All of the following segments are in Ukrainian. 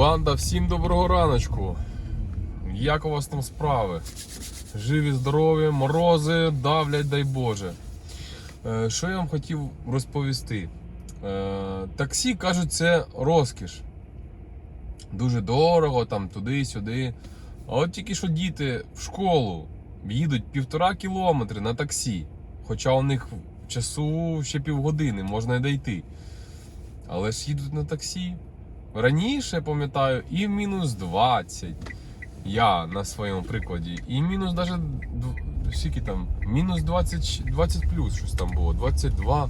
Банда, всім доброго раночку. Як у вас там справи? Живі, здорові, морози, давлять, дай Боже. Е, Що я вам хотів розповісти? Е, Таксі кажуть, це розкіш. Дуже дорого, там туди-сюди. А от тільки що діти в школу їдуть півтора кілометри на таксі. Хоча у них часу ще півгодини, можна й дойти. Але ж їдуть на таксі. Раніше, пам'ятаю, і в мінус 20. Я на своєму прикладі. І мінус дв- скільки там? Мінус 20, 20 плюс щось там було, 22.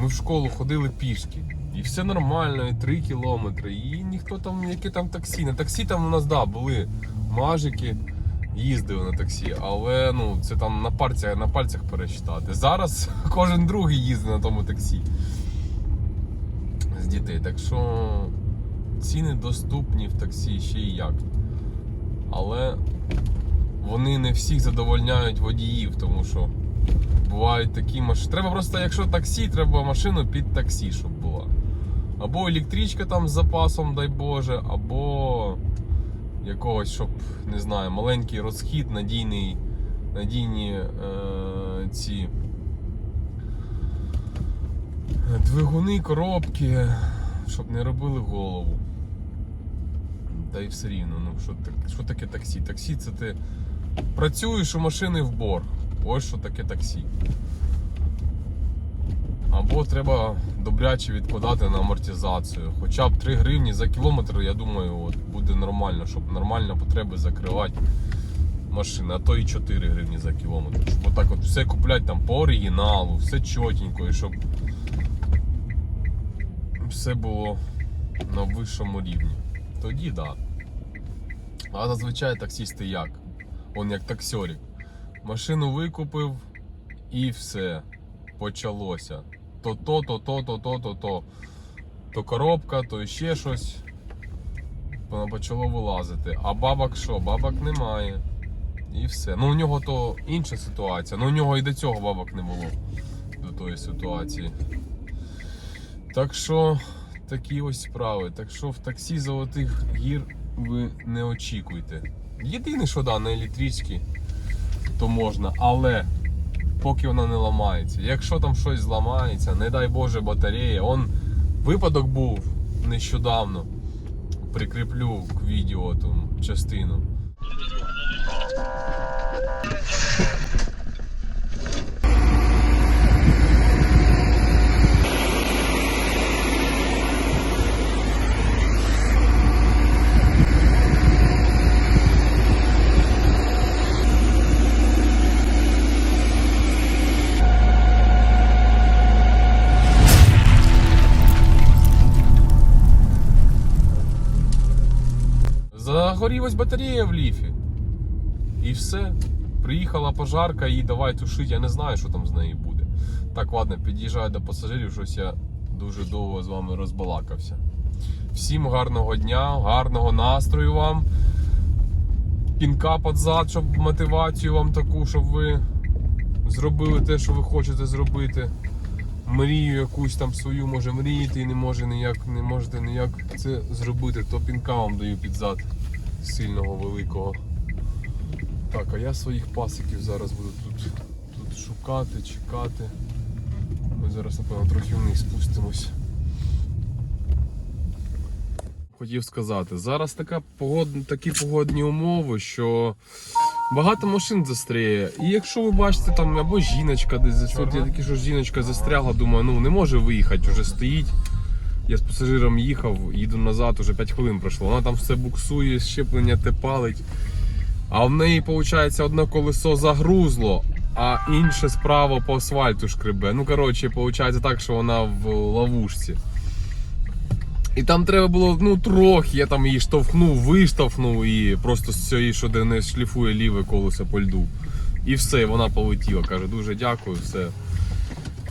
Ми в школу ходили пішки. І все нормально, і 3 кілометри. І ніхто там, яке там таксі. На таксі там у нас да, були мажики, їздили на таксі, але ну, це там на пальцях, на пальцях пересчитати. Зараз кожен другий їздить на тому таксі дітей. Так що ціни доступні в таксі ще і як. Але вони не всіх задовольняють водіїв, тому що бувають такі машини. Треба просто, якщо таксі, треба машину під таксі, щоб була. Або електричка там з запасом, дай Боже, або якогось, щоб, не знаю, маленький розхід, надійний, надійні е, ці двигуни, коробки, щоб не робили голову. Та й все рівно. Ну, що, що таке таксі? Таксі це ти працюєш у машини в борг. Ось що таке таксі. Або треба добряче відкладати на амортизацію. Хоча б 3 гривні за кілометр, я думаю, от, буде нормально, щоб нормально потреби закривати машини, а то і 4 гривні за кілометр. Щоб отак от все купляти там по оригіналу, все чотенько, і щоб все було на вищому рівні. Тоді так. Да. А зазвичай таксісти як? Он як таксьорик. Машину викупив і все. Почалося. То то, то, то, то, то, то, то. То коробка, то ще щось. Воно почало вилазити. А бабок що? Бабок немає. І все. Ну у нього то інша ситуація. Ну у нього і до цього бабок не було. До тої ситуації. Так що такі ось справи. Так що в таксі золотих гір ви не очікуйте. Єдине, що да, на електричці, то можна, але поки вона не ламається. Якщо там щось зламається, не дай Боже батарея. Он випадок був нещодавно. Прикріплю к відео ту частину. Загорілась батарея в ліфі. І все. Приїхала пожарка і давай тушить. Я не знаю, що там з нею буде. Так, ладно, під'їжджаю до пасажирів, щось я дуже довго з вами розбалакався. Всім гарного дня, гарного настрою вам. Пінка під зад, щоб мотивацію вам таку, щоб ви зробили те, що ви хочете зробити. Мрію якусь там свою може мріяти і не може ніяк, не можете ніяк це зробити, то пінка вам даю під зад сильного великого. Так, а я своїх пасиків зараз буду тут, тут шукати, чекати. Ми зараз, напевно, трохи вниз спустимось. Хотів сказати, зараз така погод... такі погодні умови, що багато машин застряє. І якщо ви бачите там або жіночка десь зас- от я такі, що жіночка застрягла, думаю, ну не може виїхати, вже стоїть. Я з пасажиром їхав, їду назад, уже 5 хвилин пройшло. Вона там все буксує, щеплення те палить. А в неї, виходить, одне колесо загрузло, а інше справа по асфальту шкребе. Ну, коротше, виходить так, що вона в ловушці. І там треба було ну трохи, я там її штовхнув, виштовхнув і просто з цієї, що де не шліфує ліве колесо по льду. І все, вона полетіла. Каже, дуже дякую, все.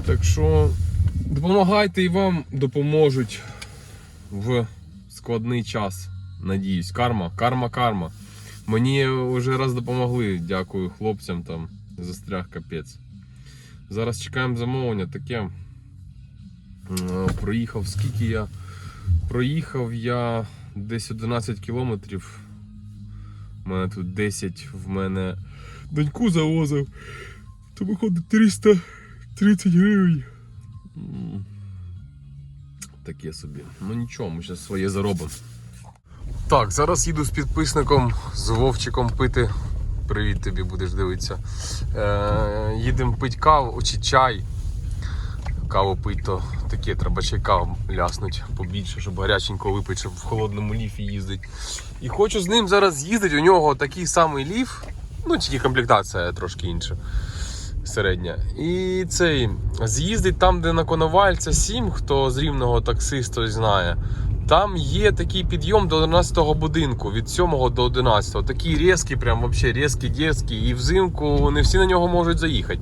Так що допомагайте і вам допоможуть в складний час. Надіюсь. Карма, карма, карма. Мені вже раз допомогли, дякую хлопцям там. Застряг капець. Зараз чекаємо замовлення таке. Проїхав, скільки я. Проїхав я десь 11 кілометрів. У мене тут 10 в мене доньку завозив. То виходить 330 гривень. Таке собі. Ну нічого, ми зараз своє заробимо. Так, зараз їду з підписником, з Вовчиком пити. Привіт тобі будеш дивитися. Е, їдемо пити каву чи чай. Каву пить, то таке, треба чайка ляснуть побільше, щоб гаряченько випити, щоб в холодному ліфі їздить. І хочу з ним зараз з'їздити. У нього такий самий ліф, ну тільки комплектація трошки інша. Середня. І цей з'їздить там, де на Коновальця 7, хто з рівного таксист знає. Там є такий підйом до 11-го будинку, від 7 до 11. Такий різкий, прям вообще різкий, дєрзкий. І взимку не всі на нього можуть заїхати.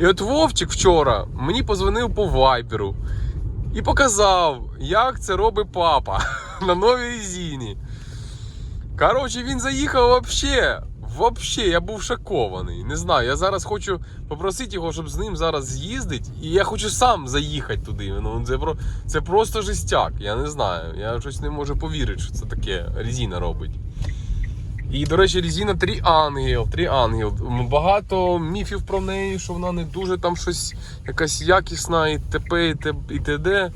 І от Вовчик вчора мені позвонив по вайберу і показав, як це робить папа на новій резині. Коротше, він заїхав вообще. Вообще, я був шокований. Не знаю, я зараз хочу попросити його, щоб з ним зараз з'їздити. І я хочу сам заїхати туди. Ну, це, про... це просто жестяк. Я не знаю. Я щось не можу повірити, що це таке резина робить. І, до речі, резина три ангел, три ангел. Багато міфів про неї, що вона не дуже там щось якась якісна, і т.п. і т.д. Е,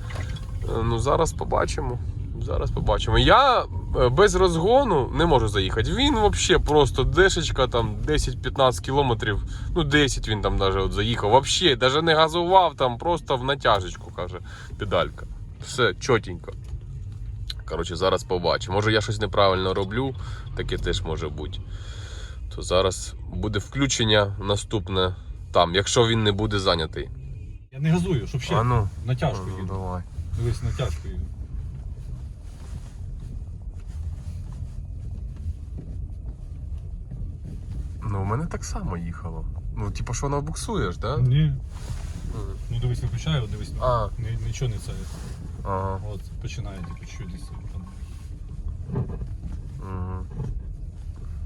Ну, зараз побачимо. Зараз побачимо. Я без розгону не можу заїхати. Він взагалі просто дешечка там 10-15 кілометрів. Ну 10 він там даже от заїхав. Взагалі, навіть не газував там, просто в натяжечку, каже педалька. Все чотенько. Коротше, зараз побачимо. Може я щось неправильно роблю, таке теж може бути. То зараз буде включення наступне там, якщо він не буде зайнятий. Я не газую, щоб ще А ну, натяжку ну, їду. давай. Дивись, натяжку їду. Ну, у мене так само їхало. Ну, типу, що воно буксуєш, так? Да? Ні. Ну дивись, виключаю, дивись, А. Ні- нічого не це. Ага. От, починає типу, там. Угу.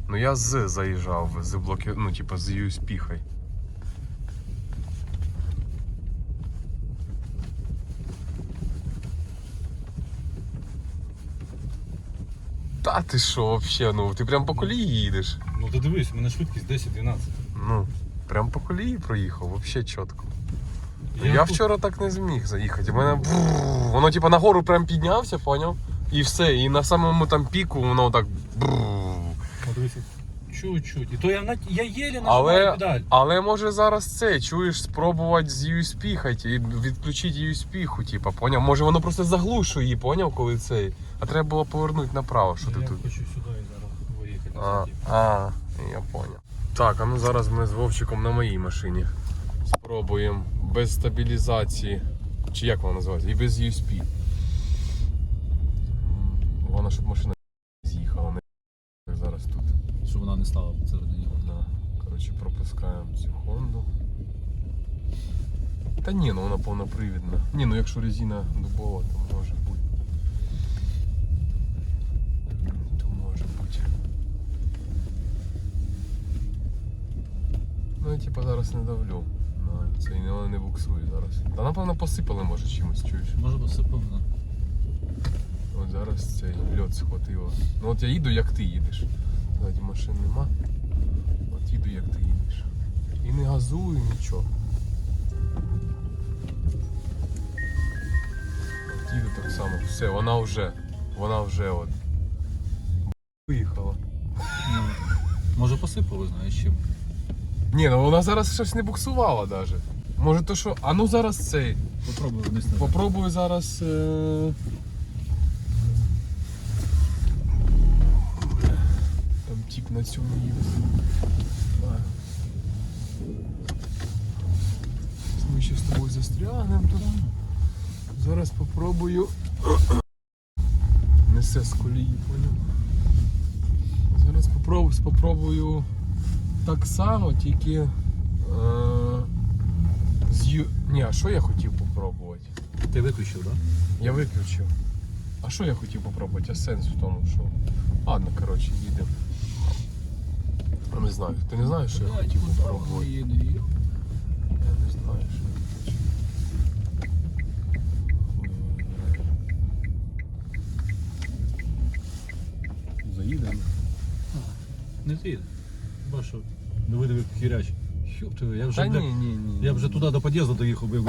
Ну я з заїжджав, з блоки, ну, типу, з USB хай. Та ти що вообще, ну ти прям по колії їдеш. Ну ти дивись, у мене швидкість 10-12. Ну, прям по колії проїхав, вообще чітко. Я, Я вчора так не зміг заїхати. У мене бррр, воно типу нагору прям піднявся, поняв? І все. І на самому там піку воно так. бррр. Чуть-чуть. І то я, на... я єлі Але, педаль. але може зараз це, чуєш, спробувати з USB хать і відключити USB, ху, типа, поняв? Може воно просто заглушує її, поняв, коли цей. А треба було повернути направо, що ти я тут. хочу сюди і зараз виїхати. А, а, я поняв. Так, а ну зараз ми з Вовчиком на моїй машині. Спробуємо без стабілізації. Чи як вона називається? І без. М, Вона, щоб машина Стала посередині. Да. Коротше, пропускаємо цю Хонду. Та ні, ну вона повнопривідна. Ні, ну якщо резина дубова, то може бути. То може бути. Ну я типа зараз не давлю. На це і вона не буксує зараз. Та напевно посипали може чимось, чуєш. Може посипав, да. От зараз цей льот схватило. Ну от я їду, як ти їдеш. Ззаді машин нема. От їду, як ти їдеш. І не газую, нічого. От їду так само. Все, вона вже. Вона вже от. Виїхала. Ну, може посипав, знаєш чим. Ні, ну вона зараз щось не буксувала навіть. Може то що. А ну зараз цей. Попробуй вниз. Попробую зараз. Е... Там тип на цьому їде. Ми ще з тобою застрягнемо тут. Зараз попробую. Несе з колії, поняв. Зараз попробую, попробую так само, тільки. Е... З ю... Ні, а що я хотів попробувати? Ти виключив, так? Я виключив. А що я хотів попробувати? А сенс в тому, що. Ладно, коротше, їдемо. А Не знаю. Ти не знаєш, що я хотів би попробувати? Я не знаю, що я хочу. Хуй його знає. їдемо. Не ти. Хіба що не видав хіряч. Хюп ти, я вже, Та ні, ні, ні. я вже туди до під'їзду доїхав, би.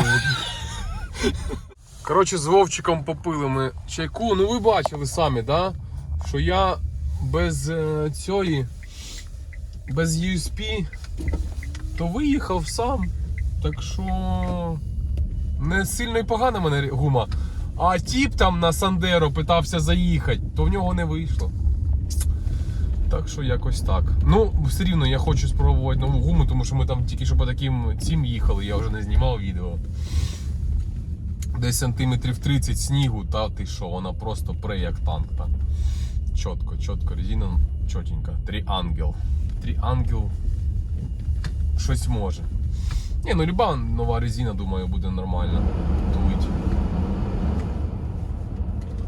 Коротше, з Вовчиком попили ми чайку. Ну ви бачили самі, да? що я без е, цієї, без USP, то виїхав сам. Так що не сильно і погана мене гума. А тіп там на Сандеро питався заїхати, то в нього не вийшло. Так що якось так. Ну, все рівно я хочу спробувати нову гуму, тому що ми там тільки що по таким цим їхали, я вже не знімав відео десь сантиметрів 30 снігу, та ти що, вона просто пре як танк. Та. Чітко, чітко, резина чотенька. Тріангел. Тріангел щось може. Ні, ну люба нова резина, думаю, буде нормально тулить.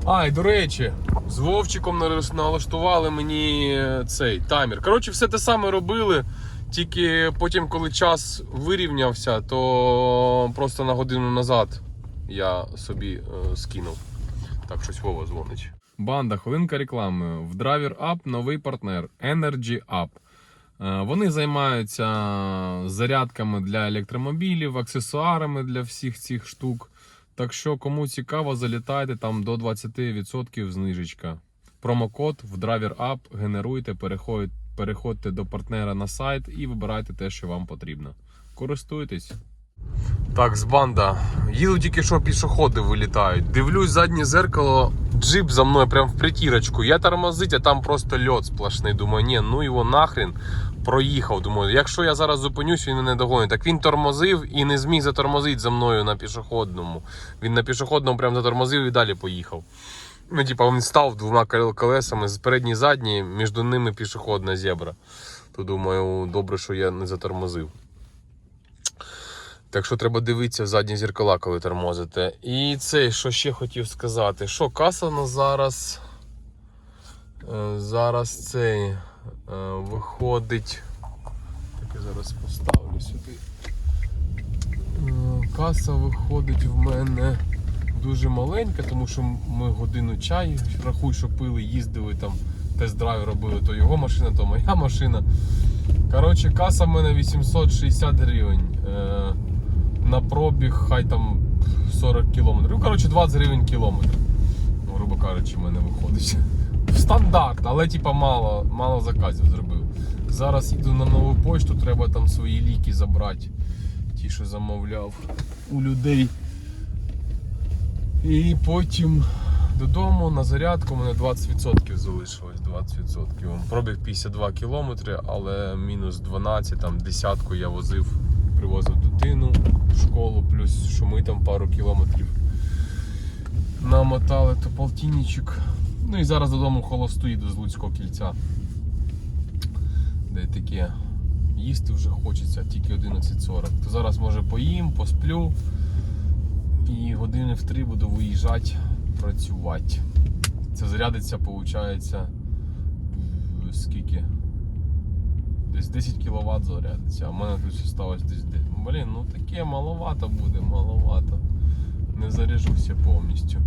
А, і до речі, з Вовчиком налаштували мені е, цей таймер. Коротше, все те саме робили. Тільки потім, коли час вирівнявся, то просто на годину назад я собі е, скинув. Так, щось Вова дзвонить. Банда, хвилинка реклами. В Driver Up новий партнер Energy Up. Е, Вони займаються зарядками для електромобілів, аксесуарами для всіх цих штук. Так що, кому цікаво, залітайте там до 20% знижечка. Промокод в Driver Up генеруйте, переходьте до партнера на сайт і вибирайте те, що вам потрібно. Користуйтесь. Так, з банда. Їду тільки що пішоходи вилітають. Дивлюсь заднє зеркало, джип за мною прям в притірочку. Я тормозить, а там просто льот сплошний. Думаю, ні, ну його нахрен. Проїхав. Думаю, якщо я зараз зупинюсь, він мене догонить. Так він тормозив і не зміг затормозити за мною на пішохідному. Він на пішохідному прям затормозив і далі поїхав. Ну, типа, він став двома колесами з передній задній, між ними пішохідна зебра. То думаю, добре, що я не затормозив. Так що треба дивитися в задні зеркала, коли тормозите. І це, що ще хотів сказати, що каса на зараз. е, Зараз цей виходить. Так я зараз поставлю сюди. Е, Каса виходить в мене дуже маленька, тому що ми годину чай, рахуй, що пили, їздили там, тест-драйв робили, то його машина, то моя машина. Коротше, каса в мене 860 гривень. Е, на пробіг хай там 40 кілометрів. Ну, коротше, 20 гривень кілометр. Грубо кажучи, в мене виходить. Стандарт, але типа мало, мало заказів зробив. Зараз йду на нову почту, треба там свої ліки забрати. Ті, що замовляв у людей. І потім додому на зарядку мене 20% залишилось. 20%. Пробіг 52 кілометри, але мінус 12, там десятку я возив, привозив дитину в школу, плюс що ми там пару кілометрів намотали, то полтинничок. Ну і зараз додому холосту їду з Луцького кільця. Де таке їсти вже хочеться, тільки 11.40. То зараз може поїм, посплю і години в три буду виїжджати працювати. Це зарядиться, виходить, скільки? Десь 10 кВт зарядиться, а в мене тут осталось десь. Блін, ну таке маловато буде, маловато. Не заряжуся повністю.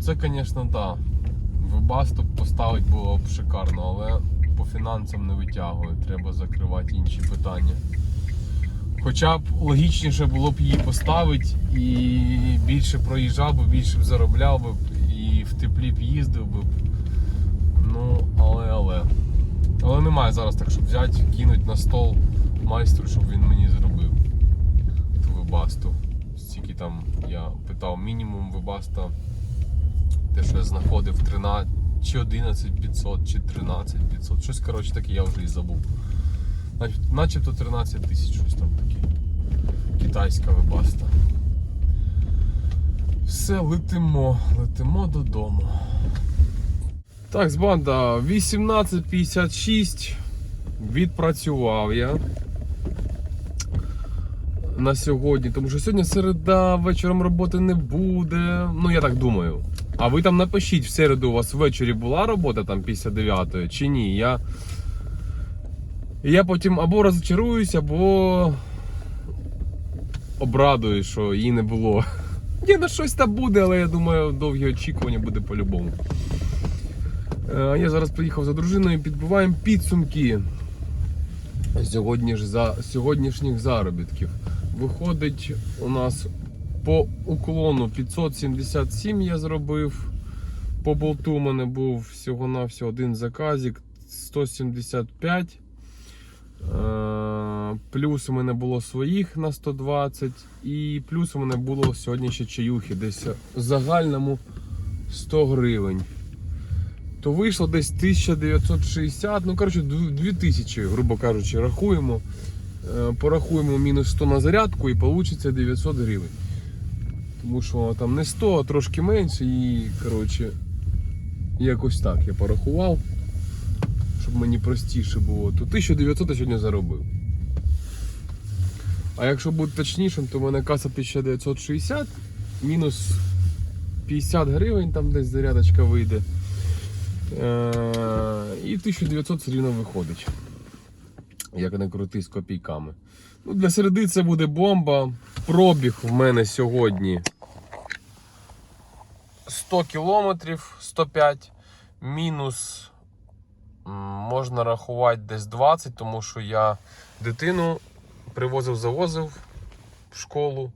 Це, звісно, так. Да. Вебасту поставити було б шикарно, але по фінансам не витягує. Треба закривати інші питання. Хоча б логічніше було б її поставити і більше проїжджав би, більше б заробляв би і в теплі б їздив би. Ну, але, але. Але немає зараз так, щоб взяти, кинуть на стол майстру, щоб він мені зробив ту вебасту. Стільки там я питав мінімум вебаста. Те, що я знаходив 13 чи 11 500, чи 13 500. Щось коротше таке я вже і забув. Начебто 13 тисяч щось там таке. Китайська вебаста. Все, летимо, летимо додому. Так, з банда 18.56. Відпрацював я на сьогодні, тому що сьогодні середа, вечором роботи не буде. Ну, я так думаю. А ви там напишіть, в середу у вас ввечері була робота там після 9 чи ні. Я, я потім або розчаруюсь, або обрадуюсь, що її не було. Ні, ну щось там буде, але я думаю, довгі очікування буде по-любому. Е, Я зараз приїхав за дружиною, підбиваємо підсумки сьогодні ж за, сьогоднішніх заробітків. Виходить, у нас по уклону 577 я зробив. По болту у мене був всього-навсього один заказик 175. Е, Плюс у мене було своїх на 120. І плюс у мене було сьогодні ще чаюхи, десь в загальному 100 гривень. То вийшло десь 1960, ну коротше 2000, грубо кажучи, рахуємо. Е, Порахуємо мінус 100 на зарядку і вийде 900 гривень. Тому що там не 100, а трошки менше і коротше, якось так я порахував, щоб мені простіше було. То 1900 я сьогодні заробив. А якщо бути точнішим, то в мене каса 1960, мінус 50 гривень, там десь зарядочка вийде. Е, І 1900 все рівно виходить. Як не крути з копійками. Ну, для середи це буде бомба. Пробіг в мене сьогодні 100 кілометрів, 105. Мінус можна рахувати десь 20, тому що я дитину привозив, завозив в школу.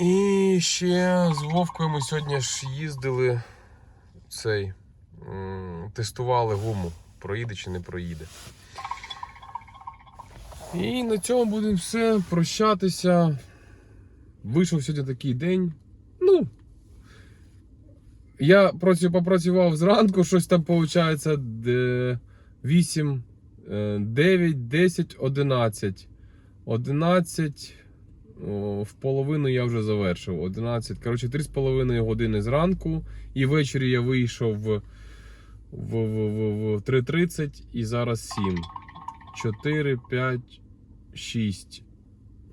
І ще з Вовкою ми сьогодні ж їздили цей, тестували гуму, проїде чи не проїде. І на цьому будемо все. Прощатися. Вийшов сьогодні такий день. Я працю- попрацював зранку, щось там виходить 8, 9, 10, 11. 11. В половину я вже завершив. 11. Коротше, 3,5 години зранку. І ввечері я вийшов в, в, в, в 3.30 і зараз 7. 4, 5, 6.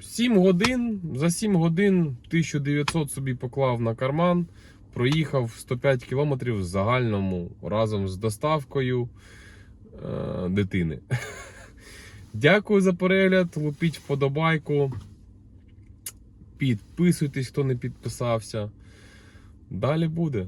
7 годин. За 7 годин 1900 собі поклав на карман. Проїхав 105 кілометрів в загальному разом з доставкою е, дитини. Дякую за перегляд. Лупіть вподобайку. Підписуйтесь, хто не підписався. Далі буде.